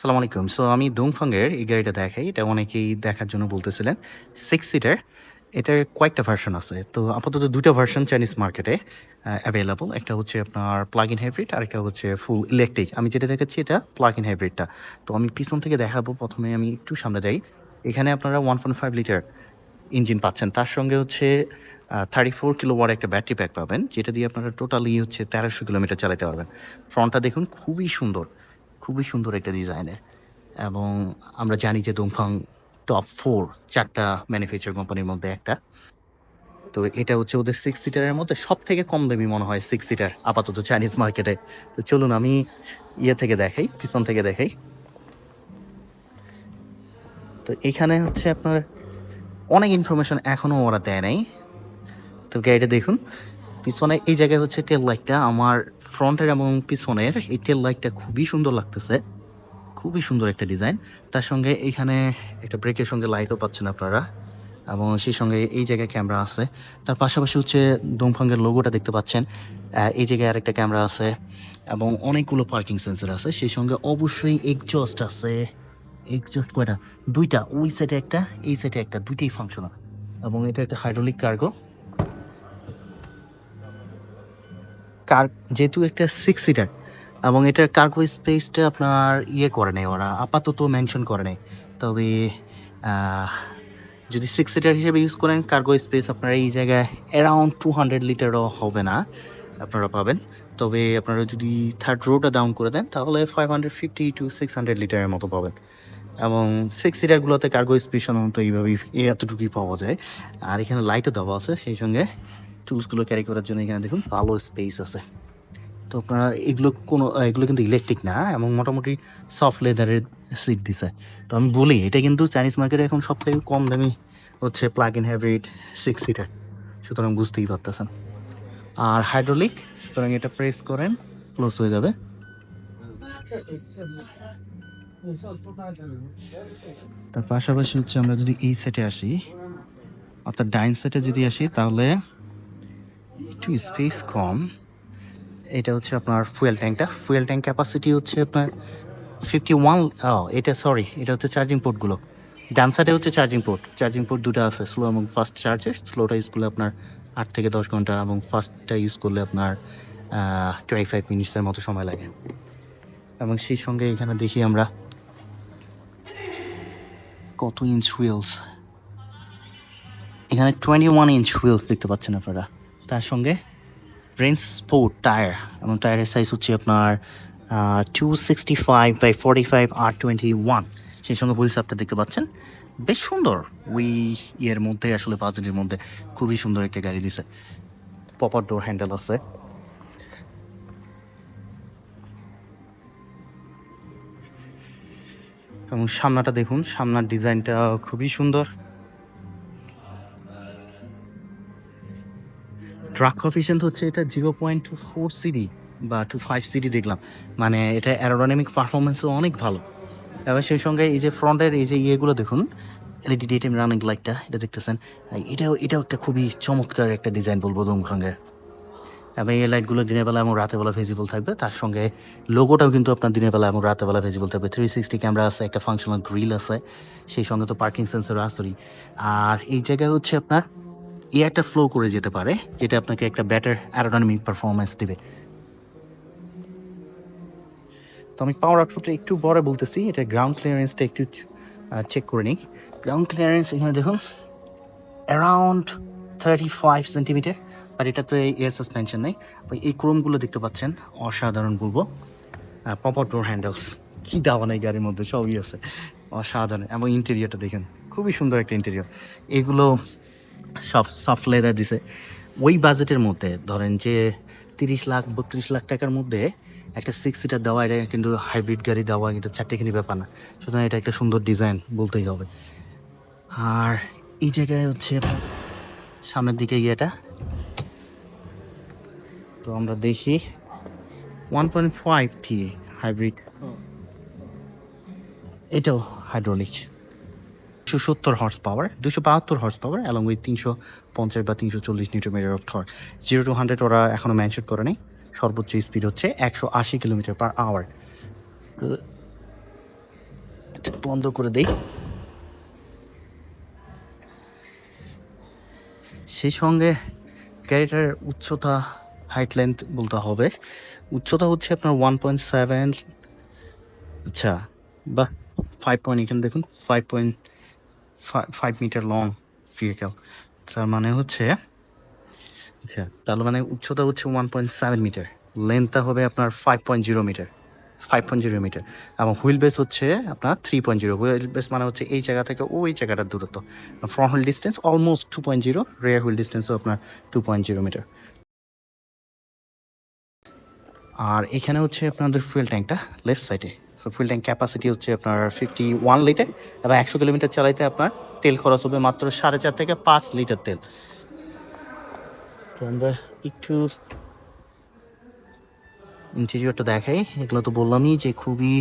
সালাম আলাইকুম। সো আমি ডুংফাংয়ের এই গাড়িটা দেখাই। এটা অনেকেই দেখার জন্য বলতেছিলেন। সিক্স সিটার এটার কয়েকটা ভার্সন আছে। তো আপাতত দুটো ভার্সন চাইনিজ মার্কেটে অ্যাভেলেবল একটা হচ্ছে আপনার প্লাগ ইন হাইব্রিড আর একটা হচ্ছে ফুল ইলেকট্রিক আমি যেটা দেখাচ্ছি, এটা প্লাগ ইন হাইব্রিডটা তো আমি পিছন থেকে দেখাবো। প্রথমে আমি একটু সামনে যাই। এখানে আপনারা one point five litre engine পাচ্ছেন। তার সঙ্গে হচ্ছে থার্টি ফোর কিলো ওয়ার একটা ব্যাটারি প্যাক পাবেন, যেটা দিয়ে আপনারা টোটালি হচ্ছে তেরোশো কিলোমিটার চালাতে পারবেন। ফ্রন্টটা দেখুন, খুবই সুন্দর। খুবই সুন্দর একটা ডিজাইনের। এবং আমরা জানি যে দোংফাং টপ ফোর চারটা ম্যানুফ্যাকচার কোম্পানির মধ্যে একটা। তো এটা হচ্ছে ওদের সিক্স সিটারের মধ্যে সব থেকে কম দামি মনে হয় সিক্স সিটার আপাতত চাইনিজ মার্কেটে তো চলুন আমি ইয়ে থেকে দেখাই, পিছন থেকে দেখাই। তো এখানে হচ্ছে আপনার অনেক ইনফরমেশন এখনও ওরা দেয় নাই। তো গাড়িটা দেখুন। পিছনে এই জায়গায় হচ্ছে টেল লাইটটা আমার ফ্রন্টের এবং পিছনের এই টেল লাইটটা খুবই সুন্দর লাগতেছে। খুবই সুন্দর একটা ডিজাইন তার সঙ্গে এইখানে একটা ব্রেকের সঙ্গে লাইটও পাচ্ছেন আপনারা। এবং সেই সঙ্গে এই জায়গায় ক্যামেরা আছে। তার পাশাপাশি হচ্ছে দোংফাঙ্গের লোগোটা দেখতে পাচ্ছেন। এই জায়গায় আরেকটা ক্যামেরা আছে। এবং অনেকগুলো পার্কিং সেন্সার আছে। সেই সঙ্গে অবশ্যই এক্সজস্ট আছে। এক্সজস্ট কয়টা? দুইটা। ওই সাইডে একটা, এই সাইডে একটা। দুইটাই ফাংশনাল এবং এটা একটা হাইড্রোলিক কার্গো কার, যেহেতু একটা সিক্স সিটার এবং এটার কার্গো স্পেসটা আপনার ইয়ে করে নেই ওরা, আপাতত মেনশন করে নেই তবে যদি সিক্স সিটার হিসেবে ইউজ করেন কার্গো স্পেস আপনারা এই জায়গায় অ্যারাউন্ড টু হান্ড্রেড লিটারও হবে না, আপনারা পাবেন। তবে আপনারা যদি থার্ড রোটা ডাউন করে দেন, তাহলে five hundred fifty two six hundred লিটারের মতো পাবেন। এবং সিক্স সিটারগুলোতে কার্গো স্পেস সাধারণত এইভাবেই, এই এতটুকুই পাওয়া যায়। আর এখানে লাইটও দেওয়া আছে, সেই সঙ্গে টুলসগুলো ক্যারি করার জন্য এখানে দেখুন ভালো স্পেস আছে। তো আপনার এগুলো কোনো, এগুলো কিন্তু ইলেকট্রিক না, এবং মোটামুটি সফট লেদারের সিট দিছে। তো আমি বলি, এটা কিন্তু চাইনিজ মার্কেটে এখন সব থেকে কম দামি হচ্ছে plug in hybrid six seater সুতরাং বুঝতেই পারতেছেন। আর হাইড্রোলিক সুতরাং এটা প্রেস করেন ক্লোজ হয়ে যাবে। তার পাশাপাশি হচ্ছে আমরা যদি এই সেটে আসি, অর্থাৎ ডাইন সেটে যদি আসি, তাহলে একটু স্পেস কম। এটা হচ্ছে আপনার ফুয়েল ট্যাঙ্কটা ফুয়েল ট্যাঙ্ক ক্যাপাসিটি হচ্ছে আপনার ফিফটি ওয়ান এটা সরি এটা হচ্ছে চার্জিং পোর্টগুলো ডান সাইডে হচ্ছে চার্জিং পোর্ট চার্জিং পোর্ট দুটো আছে স্লো এবং ফাস্ট চার্জের স্লোটা ইউজ করলে আপনার আট থেকে দশ ঘণ্টা এবং ফাস্টটা ইউজ করলে আপনার টোয়েন্টি ফাইভ মিনিটসের মতো সময় লাগে। এবং সেই সঙ্গে এখানে দেখি আমরা কত ইঞ্চ হুইলস এখানে টোয়েন্টি ওয়ান ইঞ্চ হুইলস দেখতে পাচ্ছেন আপনারা। তার সঙ্গে রেঞ্জ স্পোর্ট টায়ার এবং টায়ারের সাইজ হচ্ছে আপনার two sixty five by forty five R twenty one সেই সঙ্গে হুইলস আপটা দেখতে পাচ্ছেন। বেশ সুন্দর। ওই ইয়ের মধ্যে, আসলে বাজেটের মধ্যে খুবই সুন্দর একটা গাড়ি দিছে। পপার ডোর হ্যান্ডেল আছে। এবং সামনাটা দেখুন, সামনার ডিজাইনটা খুবই সুন্দর। ট্রাক কফিসিয়েন্ট হচ্ছে এটা zero point two four CD বা টু ফাইভ সিডি দেখলাম। মানে এটা অ্যারোডাইনামিক পারফরমেন্সও অনেক ভালো। এবার সেই সঙ্গে এই যে ফ্রন্টের এই যে ইয়েগুলো দেখুন এলইডি ডেটিম রানিং লাইটটা এটা দেখতেছেন? এটাও এটাও একটা খুবই চমৎকার একটা ডিজাইন বলব দমফাঙ্গের এবং এই লাইটগুলো দিনের বেলা এবং রাতের বেলা ভিজিবল থাকবে। তার সঙ্গে লোগোটাও কিন্তু আপনার দিনের বেলা এবং রাতের বেলা ভিজিবল থাকবে। থ্রি সিক্সটি ক্যামেরা আছে, একটা ফাংশনাল গ্রিল আছে, সেই সঙ্গে তো পার্কিং সেন্সর আসরি আর এই জায়গায় হচ্ছে আপনার এয়ারটা ফ্লো করে যেতে পারে, যেটা আপনাকে একটা বেটার অ্যারোডাইনামিক পারফরমেন্স দেবে। তো আমি পাওয়ার আউটপুটটা একটু বড় বলতেছি, এটা গ্রাউন্ড ক্লিয়ারেন্সটা একটু চেক করে নিই। গ্রাউন্ড ক্লিয়ারেন্স এখানে দেখুন অ্যারাউন্ড থার্টি ফাইভ সেন্টিমিটার আর এটাতে এয়ার সাসপেনশন নেই। এই ক্রোমগুলো দেখতে পাচ্ছেন, অসাধারণ বলব। প্রপার ডোর হ্যান্ডেলস কী দাওয়া নেই গাড়ির মধ্যে, সবই আছে। অসাধারণ, এবং ইন্টেরিয়রটা দেখেন, খুবই সুন্দর একটা ইন্টেরিয়র এগুলো সফট লেদার দিছে। ওই বাজেটের মধ্যে ধরেন যে তিরিশ লাখ বত্রিশ লাখ টাকার মধ্যে একটা সিক্স সিটার দেওয়া এটা কিন্তু হাইব্রিড গাড়ি দেওয়া কিন্তু চারটেখানি ব্যাপার না। সুতরাং এটা একটা সুন্দর ডিজাইন বলতেই হবে। আর এই জায়গায় হচ্ছে সামনের দিকে ইয়েটা তো আমরা দেখি one point five T hybrid এটাও হাইড্রোলিক দুশো সত্তর হর্স পাওয়ার দুশো বাহাত্তর হর্স পাওয়ার অ্যালং উইথ তিনশো পঞ্চাশ বা তিনশো চল্লিশ newton metre of torque zero to hundred ওরা এখনও মেনশন করে নেই। সর্বোচ্চ স্পিড হচ্ছে একশো আশি কিলোমিটার পার আওয়ার বন্ধ করে দেই। সেই সঙ্গে গাড়িটার উচ্চতা হাইট লেন্থ বলতে হবে। উচ্চতা হচ্ছে আপনার ওয়ান পয়েন্ট সেভেন আচ্ছা বা ফাইভ পয়েন্ট এখানে দেখুন five point five metre long vehicle তার মানে হচ্ছে আচ্ছা তার মানে উচ্চতা হচ্ছে ওয়ান পয়েন্ট সেভেন মিটার লেন্থটা হবে আপনার five point zero metre five point zero metre এবং হুইল বেস হচ্ছে আপনার three point zero wheel base মানে হচ্ছে এই জায়গা থেকে ওই জায়গাটার দূরত্ব। Front wheel distance almost two point zero rear wheel ডিস্টেন্সও আপনার টু পয়েন্ট জিরো মিটার আর এখানে হচ্ছে আপনাদের ফুয়েল ট্যাঙ্কটা লেফট সাইডে সো ফুয়েল ট্যাঙ্ক ক্যাপাসিটি হচ্ছে আপনার ফিফটি ওয়ান লিটার এবং একশো কিলোমিটার চালাইতে আপনার তেল খরচ হবে মাত্র সাড়ে চার থেকে পাঁচ লিটার তেল। তো আমরা একটু ইন্টেরিয়রটা দেখাই। এগুলো তো বললামই যে খুবই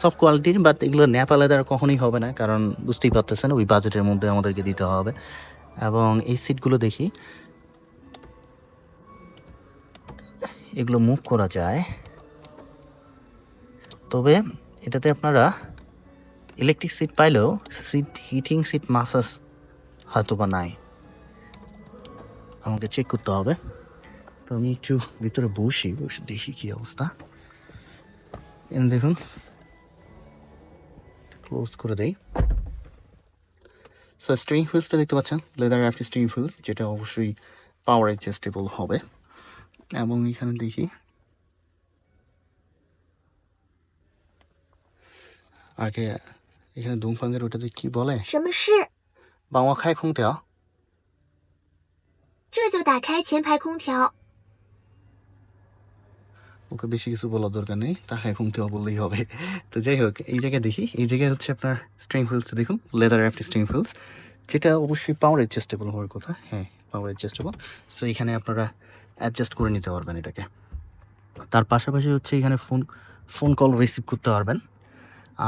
সফট কোয়ালিটির বাট এগুলো নেপালে দ্বারা কখনোই হবে না, কারণ বুঝতেই পারতেছেন, ওই বাজেটের মধ্যে আমাদেরকে দিতে হবে। এবং এই সিটগুলো দেখি। এগুলো মুভ করা যায়। তবে এটাতে আপনারা ইলেকট্রিক সিট পাইলেও সিট হিটিং সিট মাসাজ হয়তো বা নাই। আমাকে চেক করতে হবে। তো আমি একটু ভিতরে বসি, বসে দেখি কি অবস্থা। দেখুন ক্লোজ করে দেই। সো স্ট্রিং হুইলসটা দেখতে পাচ্ছেন? লেদার অ্যাফটি স্ট্রিং হুইল যেটা অবশ্যই পাওয়ার অ্যাডজাস্টেবল হবে। এবং এখানে দেখি আগে এখানে দুমফাঙ্গের ওটাতে কি বলে 什么事？ বাংলা খায় খুঁতে 这就打开前排空调。 ওকে বেশি কিছু বলার দরকার নেই তাকে ঘুমতে বললেই হবে তো যাই হোক এই জায়গায় দেখি এই জায়গায় হচ্ছে আপনার স্ট্রিং হুইলস দেখুন লেদার অ্যাফটি স্ট্রিং হুইলস যেটা অবশ্যই পাওয়ার অ্যাডজাস্টেবল হওয়ার কথা হ্যাঁ পাওয়ার অ্যাডজাস্টেবল সো এখানে আপনারা অ্যাডজাস্ট করে নিতে পারবেন এটাকে। তার পাশাপাশি হচ্ছে এখানে ফোন ফোন কল রিসিভ করতে পারবেন।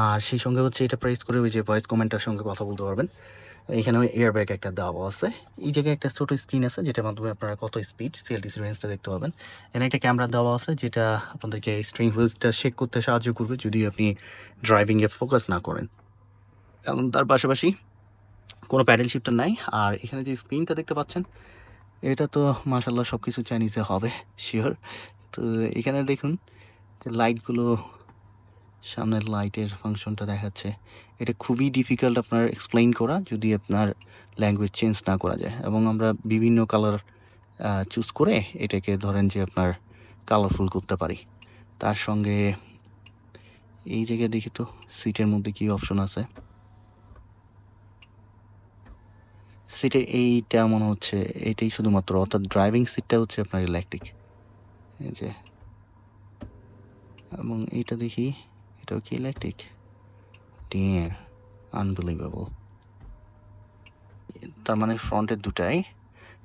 আর সেই সঙ্গে হচ্ছে এটা প্রেস করে ওই যে ভয়েস কমেন্টের সঙ্গে কথা বলতে পারবেন। এখানে এয়ার ব্যাগ একটা দেওয়া আছে। এই জায়গায় একটা ছোটো স্ক্রিন আছে, যেটার মাধ্যমে আপনারা কত স্পিড সিএলটিসি রেঞ্জটা দেখতে পাবেন। এখানে একটা ক্যামেরা দেওয়া আছে, যেটা আপনাদেরকে স্ট্রিং হুইলসটা শেক করতে সাহায্য করবে যদি আপনি ড্রাইভিংয়ে ফোকাস না করেন। এবং তার পাশাপাশি কোনো প্যাডেল শিফটার নাই। আর এখানে যে স্ক্রিনটা দেখতে পাচ্ছেন, এটা তো মাসাল্লাহ সব কিছু চাইনিজে হবে শিওর তো এখানে দেখুন যে লাইটগুলো সামনের লাইটের ফাংশনটা দেখাচ্ছে। এটা খুবই ডিফিকাল্ট আপনার এক্সপ্লেইন করা, যদি আপনার ল্যাঙ্গুয়েজ চেঞ্জ না করা যায়। এবং আমরা বিভিন্ন কালার চুজ করে এটাকে ধরেন যে আপনার কালারফুল করতে পারি। তার সঙ্গে এই জায়গায় দেখি তো সিটের মধ্যে কি অপশন আছে? সিটের এইটা মনে হচ্ছে, এটাই শুধুমাত্র, অর্থাৎ ড্রাইভিং সিটটা হচ্ছে আপনার ইলেকট্রিক এই যে, এবং এইটা দেখি, এটাও কি ইলেকট্রিক ডিয়ার আনবিলিভেবল তার মানে ফ্রন্টের দুটাই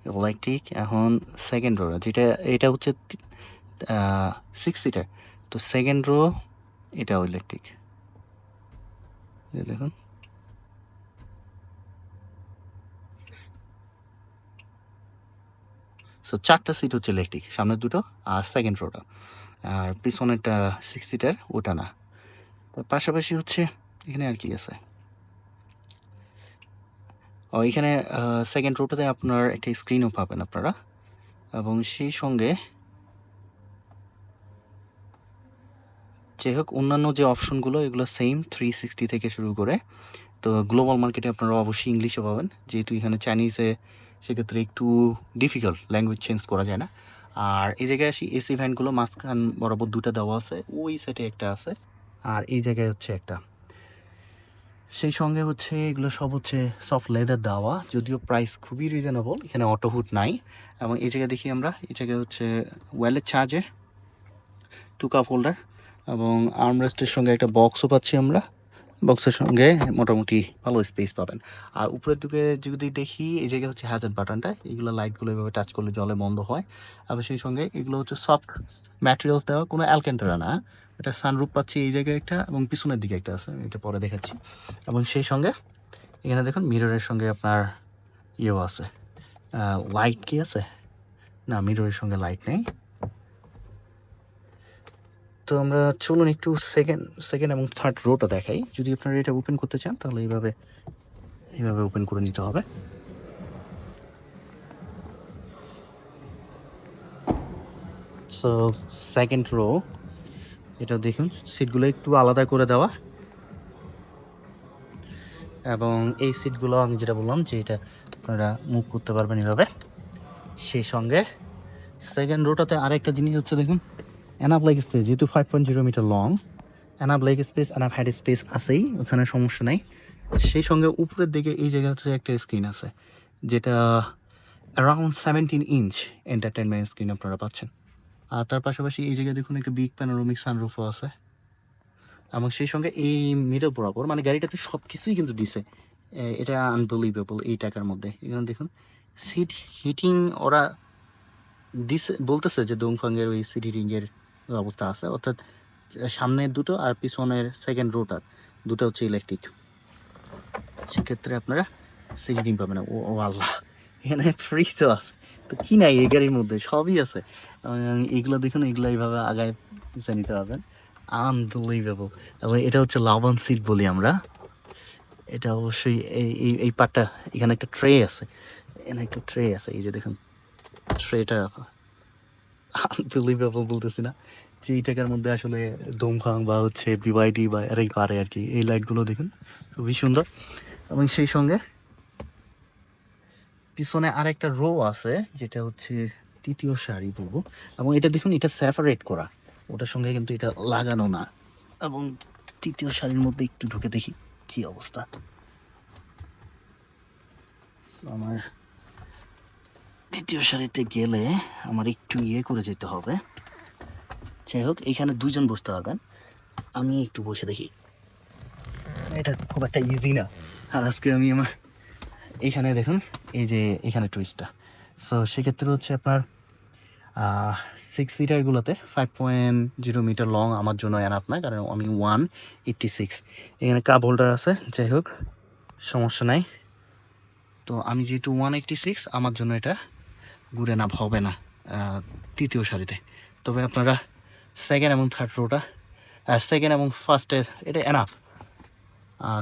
ইলেকট্রিক এখন সেকেন্ড রো যেটা, এটা হচ্ছে সিক্স সিটার তো সেকেন্ড রো এটাও ইলেকট্রিক দেখুন। সো চারটা সিট হচ্ছে ইলেকট্রিক সামনের দুটো আর সেকেন্ড রোটা আর পিছনেরটা সিক্স সিটার ওটা না। তার পাশাপাশি হচ্ছে এখানে আর কি আছে? ও, এখানে সেকেন্ড রোটাতে আপনার একটা স্ক্রিনও পাবেন আপনারা। এবং সেই সঙ্গে যাই হোক, অন্যান্য যে অপশনগুলো এগুলো সেম থ্রি সিক্সটি থেকে শুরু করে। তো গ্লোবাল মার্কেটে আপনারা অবশ্যই ইংলিশে পাবেন। যেহেতু এখানে চাইনিজে সেক্ষেত্রে একটু ডিফিকাল্ট ল্যাঙ্গুয়েজ চেঞ্জ করা যায় না। আর এই জায়গায় আসি এসি ভ্যানগুলো মাঝখান বরাবর দুটা দেওয়া আছে, ওই সাইডে একটা আছে। আর এই জায়গায় হচ্ছে একটা। সেই সঙ্গে হচ্ছে এগুলো সব হচ্ছে সফট লেদার দেওয়া, যদিও প্রাইস খুবই রিজনেবল এখানে অটোহুট নাই। এবং এই জায়গায় দেখি আমরা, এই জায়গায় হচ্ছে ওয়ালেট চার্জের টু কাপ হোল্ডার এবং আর্মরেস্টের সঙ্গে একটা বক্সও পাচ্ছি আমরা। বক্সের সঙ্গে মোটামুটি ভালো স্পেস পাবেন। আর উপরের দিকে যদি দেখি, এই জায়গায় হচ্ছে হ্যাজার বাটনটা এগুলো লাইটগুলো এভাবে টাচ করলে জলে বন্ধ হয়। আবার সেই সঙ্গে এগুলো হচ্ছে সফট ম্যাটেরিয়ালস দেওয়া, কোনো অ্যালকেন্টারা না। এটা সানরুপ পাচ্ছি এই জায়গায় একটা এবং পিছনের দিকে একটা আছে, এটা পরে দেখাচ্ছি। এবং সেই সঙ্গে এখানে দেখুন মিররের সঙ্গে আপনার ইয়েও আছে। লাইট কি আছে? না মিররের সঙ্গে লাইট নেই। তো আমরা চলুন একটু সেকেন্ড সেকেন্ড এবং থার্ড রোটা দেখাই। যদি আপনারা এটা ওপেন করতে চান, তাহলে এইভাবে এইভাবে ওপেন করে নিতে হবে। সো সেকেন্ড রো এটা দেখুন সিটগুলো একটু আলাদা করে দেওয়া। এবং এই সিটগুলো আমি যেটা বললাম যে এটা আপনারা মুভ করতে পারবেন এভাবে। সেই সঙ্গে সেকেন্ড রোটাতে আরেকটা জিনিস হচ্ছে দেখুন এনাফ লেগ স্পেস যেহেতু five point zero metre long enough leg space enough head space আছেই, ওখানে সমস্যা নেই। সেই সঙ্গে উপরের দিকে এই জায়গাতে একটা স্ক্রিন আছে, যেটা around seventeen inch entertainment screen আপনারা পাচ্ছেন। আর তার পাশাপাশি এই জায়গায় দেখুন একটা বিগ প্যানোরমিক সানরুফও আছে। এবং সেই সঙ্গে এই মিডল বরাবর মানে গাড়িটাতে সব কিছুই কিন্তু দিছে। এটা আনবিলিভেবল এই টাকার মধ্যে। এখানে দেখুন সিট হিটিং ওরা দিছে, বলতেছে যে দোংফাঙ্গের ওই সিট হিটিংয়ের অবস্থা আছে, অর্থাৎ সামনের দুটো আর পিছনের সেকেন্ড রোটার দুটো হচ্ছে ইলেকট্রিক সেক্ষেত্রে আপনারা সিট পাবেন ও আল্লাহ, এখানে ফ্রিজও আছে। তো কি নাই এই গাড়ির মধ্যে? সবই আছে। এগুলো দেখুন, এগুলো এইভাবে আগায় পিছিয়ে নিতে পারবেন। আনবিলিভেবল এবং এটা হচ্ছে লাভন সিট বলি আমরা। এটা অবশ্যই এই এই পার্টটা এখানে একটা ট্রে আছে। এখানে একটা ট্রে আছে। এই যে দেখুন ট্রেটা আনবিলিভেবল বলতেছি না। যে এই টাকার মধ্যে আসলে দমখাং বা হচ্ছে বিওয়াইডি বা এরাই পারে আর কি। এই লাইটগুলো দেখুন, খুবই সুন্দর। এবং সেই সঙ্গে পিছনে আরেকটা রো আছে, যেটা হচ্ছে তৃতীয় শাড়ি বলব। এবং এটা দেখুন, এটা সেপারেট করা। ওটার সঙ্গে কিন্তু এটা লাগানো না। এবং তৃতীয় শাড়ির মধ্যে একটু ঢুকে দেখি কি অবস্থা। আমার তৃতীয় শাড়িতে গেলে আমার একটু ইয়ে করে যেতে হবে। যাই হোক, এখানে দুজন বসতে পারবেন। আমি একটু বসে দেখি। এটা খুব একটা ইজি না। আর আজকে আমি আমার এইখানে দেখুন, এই যে এখানে টুইস্টটা সো সেক্ষেত্রে হচ্ছে আপনার সিক্স সিটারগুলোতে five point zero metre long আমার জন্য এনাফ না কারণ আমি ওয়ান এইট্টি সিক্স এখানে কাপ হোল্ডার আছে, যাই হোক, সমস্যা নাই। তো আমি যেহেতু ওয়ান এইট্টি সিক্স আমার জন্য এটা গুড এনাফ হবে না তৃতীয় সারিতে। তবে আপনারা সেকেন্ড এবং থার্ড রোটা সেকেন্ড এবং ফার্স্টে এটা এনাফ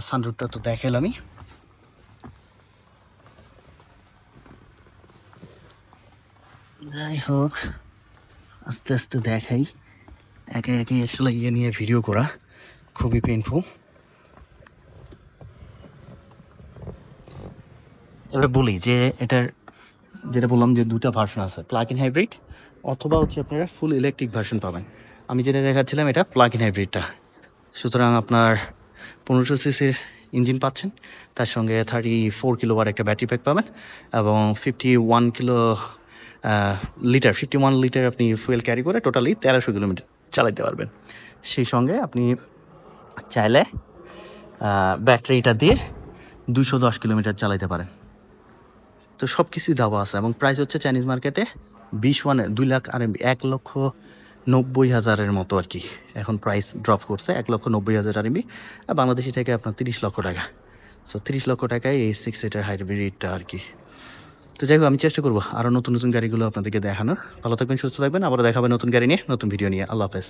সানরুটটা তো দেখালামই। যাই হোক, আস্তে আস্তে দেখাই। একে একে আসলে ইয়ে নিয়ে ভিডিও করা খুবই পেনফুল এবার বলি যে এটার যেটা বললাম যে দুটা ভার্সন আছে প্লাগ ইন হাইব্রিড অথবা হচ্ছে আপনারা ফুল ইলেকট্রিক ভার্সন পাবেন। আমি যেটা দেখাচ্ছিলাম এটা প্লাগ ইন হাইব্রিডটা সুতরাং আপনার পনেরোশো সিসির ইঞ্জিন পাচ্ছেন, তার সঙ্গে থার্টি ফোর কিলোওয়ার একটা ব্যাটারি প্যাক পাবেন এবং fifty one kilo litre fifty one litre আপনি ফুয়েল ক্যারি করে টোটালি তেরোশো কিলোমিটার চালাতে পারবেন। সেই সঙ্গে আপনি চাইলে ব্যাটারিটা দিয়ে দুশো দশ কিলোমিটার চালাতে পারেন। তো সব কিছুই দেওয়া আছে এবং প্রাইস হচ্ছে চাইনিজ মার্কেটে বিশ ওয়ানের দুই লাখ আর এক লক্ষ নব্বই হাজারের মতো আর কি এখন প্রাইস ড্রপ করছে এক লক্ষ নব্বই হাজার আরবি আর বাংলাদেশি থেকে আপনার তিরিশ লক্ষ টাকা। সো তিরিশ লক্ষ টাকায় এই সিক্স সিটার হাইব্রিডটা আর কি তো যাই হোক, আমি চেষ্টা করব আরও নতুন নতুন গাড়িগুলো আপনাদেরকে দেখানোর। ভালো থাকবেন, সুস্থ থাকবেন। আবার দেখাবেন নতুন গাড়ি নিয়ে, নতুন ভিডিও নিয়ে। আল্লাহ হাফেজ।